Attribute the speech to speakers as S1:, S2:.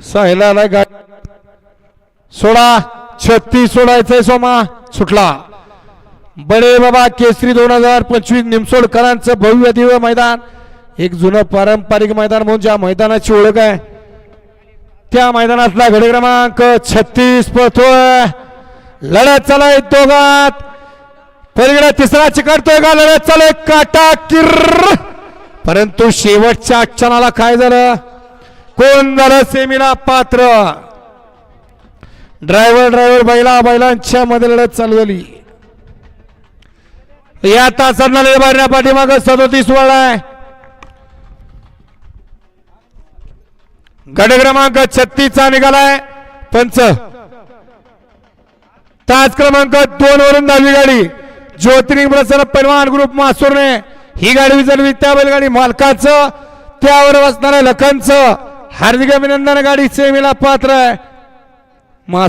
S1: साहिला गाडी. सोडा छत्तीस सोडायचंय सोमा. सुटला. बडे बाबा केसरी दोन हजार पंचवीस निमसोडकरांचं भव्य दिव्य मैदान. एक जुनं पारंपरिक मैदान म्हणून ज्या मैदानाची ओळख आहे त्या मैदानातला घडे क्रमांक छत्तीस पळतोय. लढत चालाय दोघात. पलीकडे तिसरा चिकटतोय का? लढत चालय काटा किर परंतु शेवटच्या क्षणाला काय झालं? कोण झालं सेमीला पात्र? ड्रायव्हर ड्रायव्हर बैला बैलांच्या मध्ये लढत चालू झाली. या तासांना बाहेर पाठीमाग सदोतीस वळलाय गड क्रमांक छत्तीसचा निघालाय. पंच. तास क्रमांक दोन वरून दहावी गाडी. ज्योतिरिंग प्रसन्न परिवहन ग्रुप मासूरने ही गाडी विचारली त्या बैलगाडी मालकाचं त्यावर बसणाऱ्या लखनचं. हार्दिक अभिनंदन गाडी सेमीला पात्र. आहे